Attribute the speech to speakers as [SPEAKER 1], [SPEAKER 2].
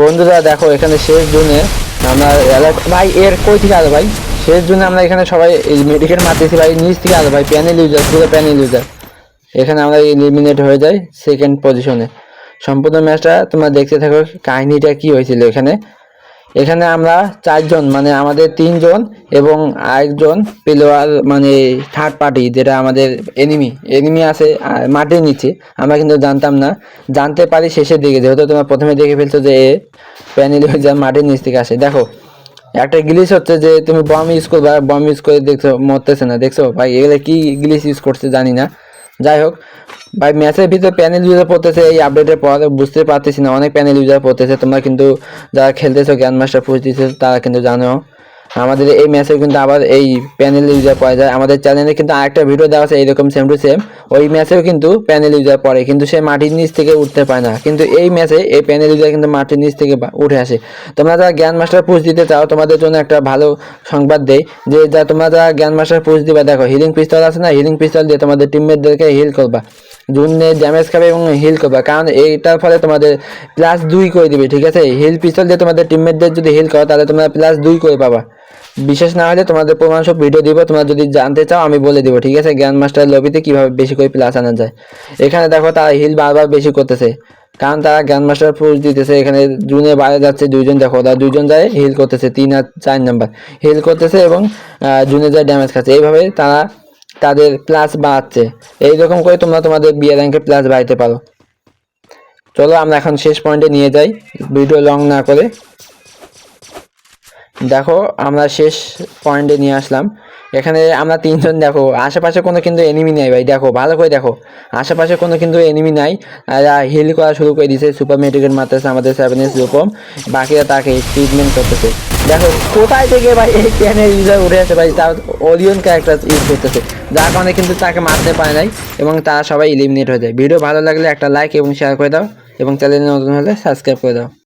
[SPEAKER 1] বন্ধুরা, দেখো, এখানে শেষ জুনে আমরা ভাই, এর কই থেকে আলো ভাই? শেষ জুনে আমরা এখানে সবাই মেডিকেল মারতেছি ভাই, নিচ থেকে আলো ভাই প্যানেল ইউজার পুরো প্যানেল ইউজার এখানে আমরা এলিমিনেট হয়ে যাই সেকেন্ড পজিশনে সম্পূর্ণ ম্যাচটা তোমরা দেখতে থাকো, কাহিনীটা কি হয়েছিল এখানে। এখানে আমরা চারজন মানে আমাদের তিনজন এবং আরেকজন প্লেয়ার মানে থার্ড পার্টি যেটা আমাদের এনিমি এনিমি আছে মাটির নিচে। আমরা কিন্তু জানতাম না। জানতে পারি শেষের দিকে, যেহেতু তোমরা প্রথমে দেখে ফেলছো যে এ প্যানেল হয়ে যায় মাটির নিচ থেকে আসে। দেখো, একটা গ্লিচ হচ্ছে যে তুমি বম ইউজ করবা বম ইউজ করে দেখছ, মরতেছে না। দেখছ ভাই, এগুলো কি গ্লিচ ইউজ করছে জানি না। যাই হোক ভাই ম্যাচের ভিতরে প্যানেল ইউজার পড়তেছে, এই আপডেটের পর বুঝতে পারতেছি না, অনেক প্যানেল ইউজার পড়তেছে, তোমরা কিন্তু যারা খেলতেছো জ্ঞান মাস্টার পুষতেছো তারা কিন্তু জানো। আমাদের এই ম্যাচে কিন্তু আবার এই প্যানেল ইউজার পড়ে যায়। আমাদের চ্যানেলে কিন্তু আরেকটা ভিডিও দেওয়া আছে এইরকম সেম টু সেম ওই ম্যাচেও কিন্তু প্যানেল ইউজার পড়ে, কিন্তু সে মাটির নিচ থেকে উঠতে পারে না। কিন্তু এই ম্যাচে এই প্যানেল ইউজার কিন্তু মাটির নিচ থেকে উঠে আসে। তোমরা যারা জ্ঞান মাস্টার পুষ দিতে চাও, তোমাদের জন্য একটা ভালো সংবাদ দেই, যে যা তোমরা যারা জ্ঞান মাস্টার পুষ দিবা, দেখো হিলিং পিস্তল আছে না? হিলিং পিস্তল দিয়ে তোমাদের টিমমেটদেরকে হিল করবা। জুনে ড্যামেজ খাবে এবং হিল করবে। কারণ এইটার ফলে তোমাদের প্লাস দুই করে দিবে, ঠিক আছে? হিল পিস্তল দিয়ে তোমাদের টিমমেটদের যদি হিল করো, তাহলে তোমরা প্লাস দুই করে পাবা। বিশেষ না হলে তোমাদের প্রমাণ সব ভিডিও দিব। তোমরা যদি জানতে চাও, আমি বলে দিব, ঠিক আছে? জ্ঞান মাস্টার লবিতে কীভাবে বেশি করে প্লাস আনা যায়। এখানে দেখো, তারা হিল বারবার বেশি করতেছে। কারণ তারা জ্ঞান মাস্টার পুশ দিতেছে, এখানে জুনে বাইরে যাচ্ছে দুইজন, দেখো তারা দুইজন যায় হিল করতেছে, তিন আর চার নাম্বার হিল করতেছে এবং জুনে যায় ড্যামেজ খাচ্ছে। এইভাবে তারা তাদের প্লাস বাড়াচ্ছে। এইরকম করে তোমরা তোমাদের বিয়ে র্যাঙ্কের প্লাস বাড়াইতে পারো। চলো, আমরা এখন শেষ পয়েন্টে নিয়ে যাই। ভিডিও লং না করে। দেখো, আমরা শেষ পয়েন্টে নিয়ে আসলাম। এখানে আমরা তিনজন দেখো। আশেপাশে কোনো কিন্তু এনিমি নাই ভাই, দেখো, ভালো করে দেখো। আশেপাশে কোনো কিন্তু এনিমি নাই। হিল করা শুরু করে দিয়েছে সুপার মেডিকেল মারতেছে, আমাদের সেভেন এস রূপম। বাকিরা তাকে ট্রিটমেন্ট করতেছে। দেখো, কোথায় থেকে ভাই এই ক্যানের ইউজার উঠে আসে ভাই? তার ওরিয়ন ক্যারেক্টার ইউজ করতেছে। যার কারণে কিন্তু তাকে মারতে পারে নাই এবং তারা সবাই এলিমিনেট হয়ে যায়। ভিডিও ভালো লাগলে একটা লাইক এবং শেয়ার করে দাও এবং চ্যানেলে নতুন হলে সাবস্ক্রাইব করে দাও।